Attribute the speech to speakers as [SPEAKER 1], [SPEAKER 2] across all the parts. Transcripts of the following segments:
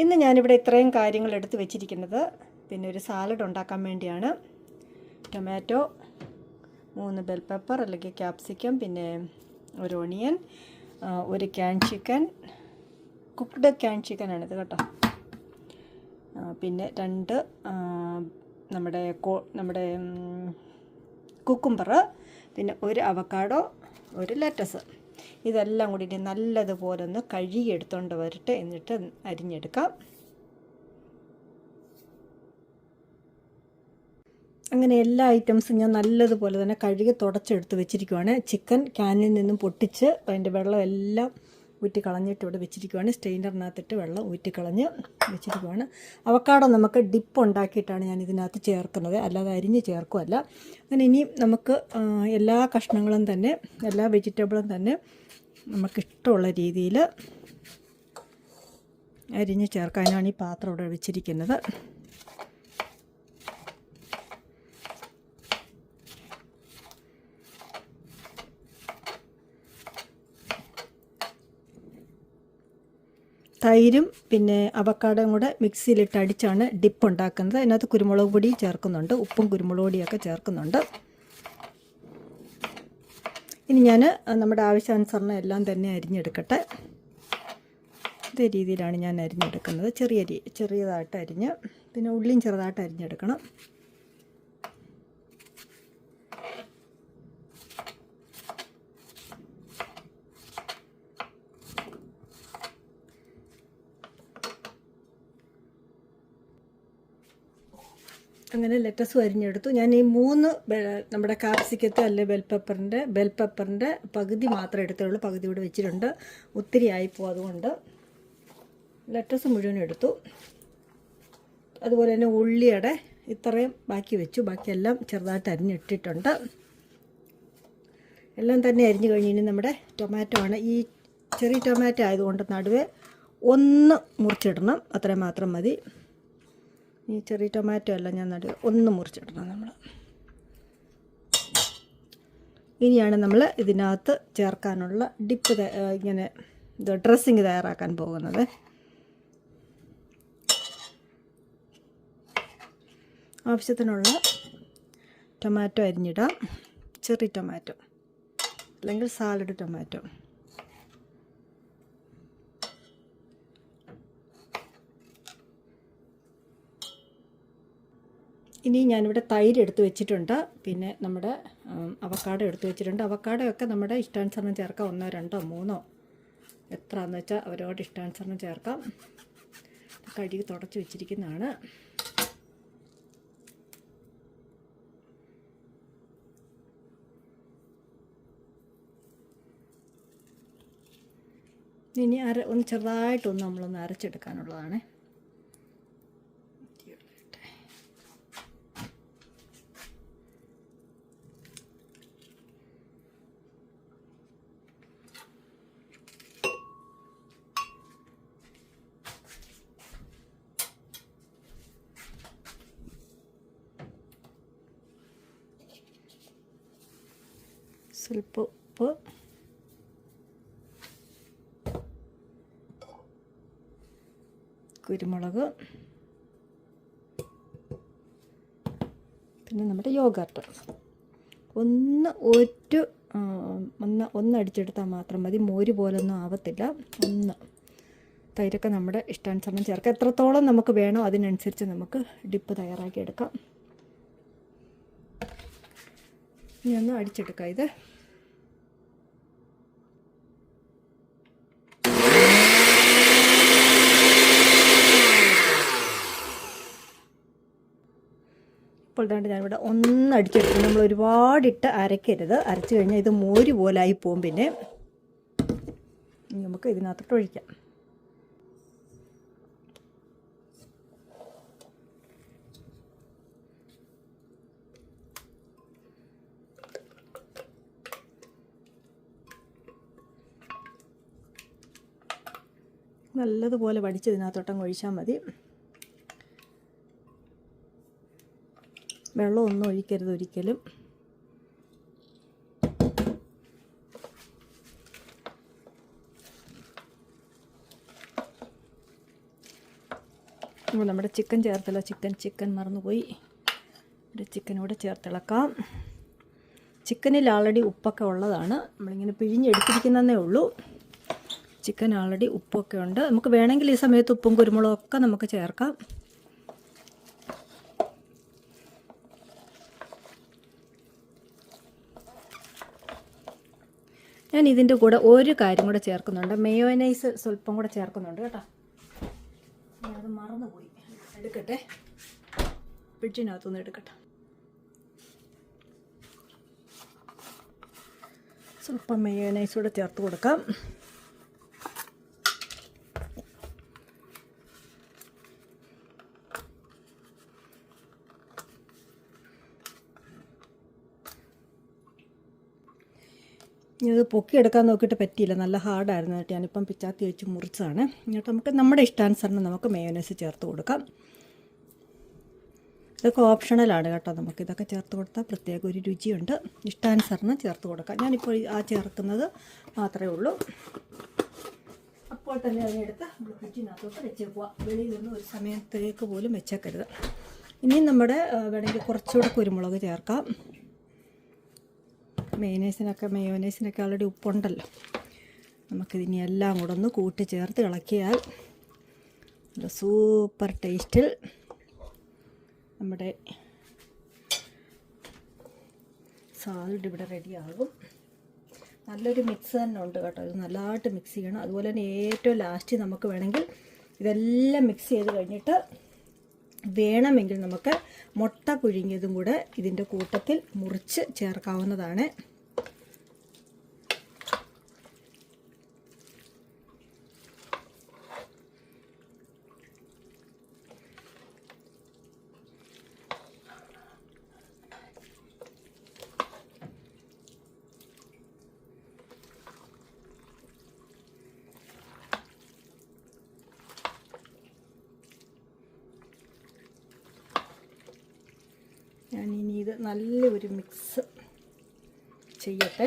[SPEAKER 1] ഇന്ന് ഞാനിവിടെ ഇത്രയും കാര്യങ്ങൾ എടുത്ത് വെച്ചിരിക്കുന്നത് പിന്നെ ഒരു സാലഡ് ഉണ്ടാക്കാൻ വേണ്ടിയാണ്. ടൊമാറ്റോ മൂന്ന് ബെൽ പെപ്പർ അല്ലെങ്കിൽ ക്യാപ്സിക്കം പിന്നെ ഒരു ഒണിയൻ ഒരു ക്യാൻ ചിക്കൻ കുക്ക്ഡ് ക്യാൻ ചിക്കനാണിത് കേട്ടോ. പിന്നെ രണ്ട് നമ്മുടെ കോ നമ്മുടെ കുക്കുംബർ പിന്നെ ഒരു അവക്കാഡോ ഒരു ലെറ്റസ് ഇതെല്ലാം കൂടി ഇനി നല്ലതുപോലെ ഒന്ന് കഴുകിയെടുത്തോണ്ട് വരട്ടെ എന്നിട്ട് അരിഞ്ഞെടുക്കാം. അങ്ങനെ എല്ലാ ഐറ്റംസും ഞാൻ നല്ലതുപോലെ തന്നെ കഴുകി തുടച്ചെടുത്ത് വെച്ചിരിക്കുവാണ്. ചിക്കൻ ക്യാനിൽ നിന്നും പൊട്ടിച്ച് അതിന്റെ വെള്ളം എല്ലാം ഊറ്റി കളഞ്ഞിട്ട് ഇവിടെ വെച്ചിരിക്കുവാണ്. സ്റ്റെയിനറിനകത്തിട്ട് വെള്ളം ഊറ്റിക്കളഞ്ഞ് വെച്ചിരിക്കുവാണ്. അവക്കാടോ നമുക്ക് ഡിപ്പ് ഉണ്ടാക്കിയിട്ടാണ് ഞാൻ ഇതിനകത്ത് ചേർക്കുന്നത്. അല്ലാതെ അരിഞ്ഞ് ചേർക്കുമല്ല അങ്ങനെ ഇനി നമുക്ക് എല്ലാ കഷ്ണങ്ങളും തന്നെ എല്ലാ വെജിറ്റബിളും തന്നെ നമുക്കിഷ്ടമുള്ള രീതിയിൽ അരിഞ്ഞ് ചേർക്കാനാണ് ഈ പാത്രം ഇവിടെ വെച്ചിരിക്കുന്നത്. തൈരും പിന്നെ അവക്കാടയും കൂടെ മിക്സിയിലിട്ട് അടിച്ചാണ് ഡിപ്പ് ഉണ്ടാക്കുന്നത് അതിനകത്ത് കുരുമുളക് പൊടി ചേർക്കുന്നുണ്ട് ഉപ്പും കുരുമുളക് പൊടിയൊക്കെ ചേർക്കുന്നുണ്ട്. ഇനി ഞാൻ നമ്മുടെ ആവശ്യാനുസരണം എല്ലാം തന്നെ അരിഞ്ഞെടുക്കട്ടെ. ഇതേ രീതിയിലാണ് ഞാൻ അരിഞ്ഞെടുക്കുന്നത്. ചെറിയ ചെറിയതായിട്ട് അരിഞ്ഞ് പിന്നെ ഉള്ളിയും ചെറുതായിട്ട് അരിഞ്ഞെടുക്കണം. അങ്ങനെ ലെറ്റസ് അരിഞ്ഞെടുത്തു ഞാൻ ഈ മൂന്ന് നമ്മുടെ കാപ്സിക്കത്തെ അല്ലെ ബെൽ പെപ്പറിന്റെ ബെൽ പകുതി മാത്രം എടുത്തുള്ളൂ. പകുതി ഇവിടെ വെച്ചിട്ടുണ്ട്. ഒത്തിരി ആയിപ്പോൾ അതുകൊണ്ട്. ലെറ്റസ് മുഴുവൻ എടുത്തു. അതുപോലെ തന്നെ ഉള്ളിയുടെ ഇത്രയും ബാക്കി വെച്ചു. ബാക്കിയെല്ലാം ചെറുതായിട്ട് അരിഞ്ഞിട്ടിട്ടുണ്ട്. എല്ലാം തന്നെ അരിഞ്ഞു കഴിഞ്ഞ് നമ്മുടെ ടൊമാറ്റോ ആണ്. ഈ ചെറിയ ടൊമാറ്റോ ആയതുകൊണ്ട് നടുവേ ഒന്ന് മുറിച്ചിടണം. അത്രയും മാത്രം മതി. ഈ ചെറിയ ടൊമാറ്റോ എല്ലാം ഞാൻ നടുവേ ഒന്ന് മുറിച്ചിടണം നമ്മൾ ഇനിയാണ് നമ്മൾ ഇതിനകത്ത് ചേർക്കാനുള്ള ഡിപ്പ് ഇങ്ങനെ ഇത് ഡ്രസ്സിങ് തയ്യാറാക്കാൻ പോകുന്നത്. ആവശ്യത്തിനുള്ള ടൊമാറ്റോ അരിഞ്ഞിടാം. ചെറി ടൊമാറ്റോ അല്ലെങ്കിൽ സാലഡ് ടൊമാറ്റോ ഇനി ഞാനിവിടെ തൈര് എടുത്ത് വെച്ചിട്ടുണ്ട്. പിന്നെ നമ്മുടെ അവക്കാടോ എടുത്ത് വെച്ചിട്ടുണ്ട്. അവക്കാടൊക്കെ നമ്മുടെ ഇഷ്ടാനുസരണം ചേർക്കാം. ഒന്നോ രണ്ടോ മൂന്നോ എത്രയാണെന്ന് വെച്ചാൽ അവരോട് ഇഷ്ടാനുസരണം ചേർക്കാം. കഴുകി തുടച്ച് വെച്ചിരിക്കുന്നതാണ്. ഇനി അര ഒന്ന് ചെറുതായിട്ടൊന്ന് നമ്മളൊന്ന് അരച്ചെടുക്കാനുള്ളതാണ്. സ്വല്പം ഉപ്പ്. കുരുമുളക്. പിന്നെ നമ്മുടെ യോഗർട്ട്. ഒന്ന് ഒരു ഒന്ന് ഒന്ന് അടിച്ചെടുത്താൽ മാത്രം മതി. മോര് പോലൊന്നും ആവത്തില്ല. ഒന്ന്. തൈരൊക്കെ നമ്മുടെ ഇഷ്ടാനുസരണം ചേർക്കാം. എത്രത്തോളം നമുക്ക് വേണോ അതിനനുസരിച്ച് നമുക്ക് ഡിപ്പ് തയ്യാറാക്കി എടുക്കാം ഇനി ഒന്ന് അടിച്ചെടുക്കാം ഇത്. ദാണ്ട് ഞാനിവിടെ ഒന്നടിച്ചെടുത്ത് നമ്മൾ ഒരുപാടിട്ട് അരക്കരുത്. അരച്ച് കഴിഞ്ഞാൽ ഇത് മോര് പോലായി പോവും പിന്നെ. നമുക്ക് ഇതിനകത്തോട്ട് ഒഴിക്കാം. നല്ലതുപോലെ വടിച്ച് ഇതിനകത്തോട്ടങ്ങ് ഒഴിച്ചാൽ മതി. വെള്ളമൊന്നും ഒഴിക്കരുത് ഒരിക്കലും. നമ്മുടെ ചിക്കൻ ചേർത്തല്ല. ചിക്കൻ ചിക്കൻ മറന്നുപോയി. ഒരു ചിക്കനൂടെ ചേർത്തിളക്കാം. ചിക്കനിൽ ആൾറെഡി ഉപ്പൊക്കെ ഉള്ളതാണ്. നമ്മളിങ്ങനെ പിഴിഞ്ഞെടുത്തിരിക്കുന്നതേ ഉള്ളൂ. ചിക്കൻ ആൾറെഡി ഉപ്പൊക്കെ ഉണ്ട്. നമുക്ക് വേണമെങ്കിൽ ഈ സമയത്ത് ഉപ്പും കുരുമുളകും ഒക്കെ നമുക്ക് ചേർക്കാം. ഞാൻ ഇതിന്റെ കൂടെ ഒരു കാര്യം കൂടെ ചേർക്കുന്നുണ്ട്. മെയോനൈസ് സ്വല്പം കൂടെ ചേർക്കുന്നുണ്ട് കേട്ടോ. ഞാനത് മറന്നുപോയി. എടുക്കട്ടെ. ഫ്രിഡ്ജിനകത്തുനിന്ന് എടുക്കട്ടെ. സ്വല്പം മെയോനൈസ് കൂടെ ചേർത്ത് കൊടുക്കാം. ഇത് പൊക്കിയെടുക്കാൻ നോക്കിയിട്ട് പറ്റിയില്ല. നല്ല ഹാർഡായിരുന്നു കേട്ടോ. ഞാനിപ്പം പിച്ചാത്തി വെച്ച് മുറിച്ചതാണ്. എന്നിട്ട് നമുക്ക് നമ്മുടെ ഇഷ്ടാനുസരണം നമുക്ക് മേയോനൈസ് ചേർത്ത് കൊടുക്കാം. ഇതൊക്കെ ഓപ്ഷണലാണ് കേട്ടോ. നമുക്ക് ഇതൊക്കെ ചേർത്ത് കൊടുത്താൽ പ്രത്യേക ഒരു രുചിയുണ്ട്. ഇഷ്ടാനുസരണം ചേർത്ത് കൊടുക്കാം. ഞാനിപ്പോൾ ആ ചേർക്കുന്നത് മാത്രമേ ഉള്ളൂ. അപ്പോൾ തന്നെ അതിനെടുത്ത് ഫ്രിഡ്ജിനകത്തോട്ട് വെച്ചേക്കുക വെളിയിൽ നിന്ന് ഒരു സമയത്തേക്ക് പോലും വെച്ചേക്കരുത്. ഇനി നമ്മുടെ വേണമെങ്കിൽ കുറച്ചുകൂടെ കുരുമുളക് ചേർക്കാം. മയോനൈസിനൊക്കെ മയോനൈസിനൊക്കെ ഓൾറെഡി ഉപ്പുണ്ടല്ലോ. നമുക്കിതിനി എല്ലാം കൂടെ ഒന്ന് കൂട്ടി ചേർത്ത് ഇളക്കിയാൽ നല്ല സൂപ്പർ ടേസ്റ്റിൽ നമ്മുടെ സാലഡ് ഇവിടെ റെഡിയാകും നല്ലൊരു മിക്സ് തന്നെ ഉണ്ട് കേട്ടോ. ഇത് നല്ലതായിട്ട് മിക്സ് ചെയ്യണം. അതുപോലെ തന്നെ ഏറ്റവും ലാസ്റ്റ് നമുക്ക് വേണമെങ്കിൽ ഇതെല്ലാം മിക്സ് ചെയ്ത് കഴിഞ്ഞിട്ട് വേണമെങ്കിൽ നമുക്ക് മുട്ട പുഴുങ്ങിയതും കൂടെ ഇതിന്റെ കൂട്ടത്തിൽ മുറിച്ച് ചേർക്കാവുന്നതാണ്. ഞാൻ ഇനി ഇത് നല്ലൊരു മിക്സ് ചെയ്യട്ടെ.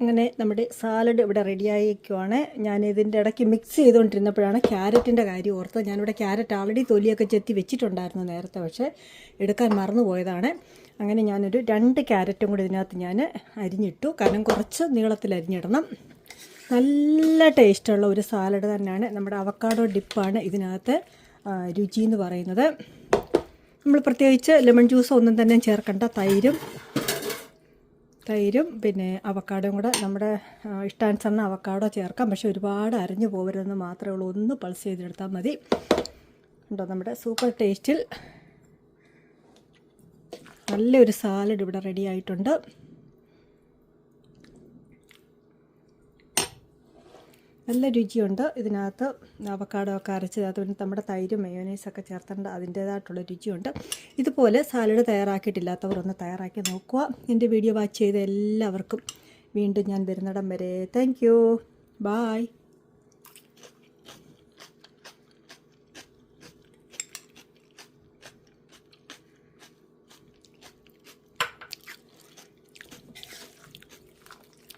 [SPEAKER 1] അങ്ങനെ നമ്മുടെ സാലഡ് ഇവിടെ റെഡിയായിരിക്കുവാണ് ഞാൻ ഇതിന്റെ ഇടയ്ക്ക് മിക്സ് ചെയ്തുകൊണ്ടിരുന്നപ്പോഴാണ് ക്യാരറ്റിന്റെ കാര്യം ഓർത്തത്. ഞാനിവിടെ ക്യാരറ്റ് ആൾറെഡി തൊലിയൊക്കെ ചെത്തി വെച്ചിട്ടുണ്ടായിരുന്നു നേരത്തെ പക്ഷേ എടുക്കാൻ മറന്നുപോയതാണ് അങ്ങനെ ഞാനൊരു രണ്ട് ക്യാരറ്റും കൂടി ഇതിനകത്ത് ഞാൻ അരിഞ്ഞിട്ടു. കാരണം കുറച്ച് നീളത്തിൽ അരിഞ്ഞിടണം. നല്ല ടേസ്റ്റുള്ള ഒരു സാലഡ് തന്നെയാണ്. നമ്മുടെ അവക്കാഡോ ഡിപ്പാണ് ഇതിനകത്ത് രുചി എന്ന് പറയുന്നത്. നമ്മൾ പ്രത്യേകിച്ച് ലെമൺ ജ്യൂസ് ഒന്നും തന്നെ ചേർക്കേണ്ട. തൈരും തൈരും പിന്നെ അവക്കാടും കൂടെ നമ്മുടെ ഇഷ്ടാനുസരണം അവക്കാടോ ചേർക്കാം. പക്ഷെ ഒരുപാട് അരഞ്ഞു പോകരുതെന്ന് മാത്രമേ ഉള്ളൂ. ഒന്ന് പൾസ് ചെയ്തെടുത്താൽ മതി. ഉണ്ടോ നമ്മുടെ സൂപ്പർ ടേസ്റ്റിൽ നല്ലൊരു സാലഡ് ഇവിടെ റെഡി ആയിട്ടുണ്ട്. നല്ല രുചിയുണ്ട്. ഇതിനകത്ത് അവക്കാടോ ഒക്കെ അരച്ച് പിന്നെ നമ്മുടെ തൈരും മയോനൈസൊക്കെ ചേർത്തേണ്ട അതിന്റേതായിട്ടുള്ള രുചിയുണ്ട്. ഇതുപോലെ സാലഡ് തയ്യാറാക്കിയിട്ടില്ലാത്തവർ ഒന്ന് തയ്യാറാക്കി നോക്കുക. എന്റെ വീഡിയോ വാച്ച് ചെയ്ത എല്ലാവർക്കും വീണ്ടും ഞാൻ വരുന്നിടം വരെ. താങ്ക് ബായ്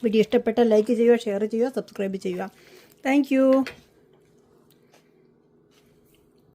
[SPEAKER 1] വീഡിയോ ഇഷ്ടപ്പെട്ടാൽ ലൈക്ക് ചെയ്യുക ഷെയർ ചെയ്യുക സബ്സ്ക്രൈബ് ചെയ്യുക. താങ്ക്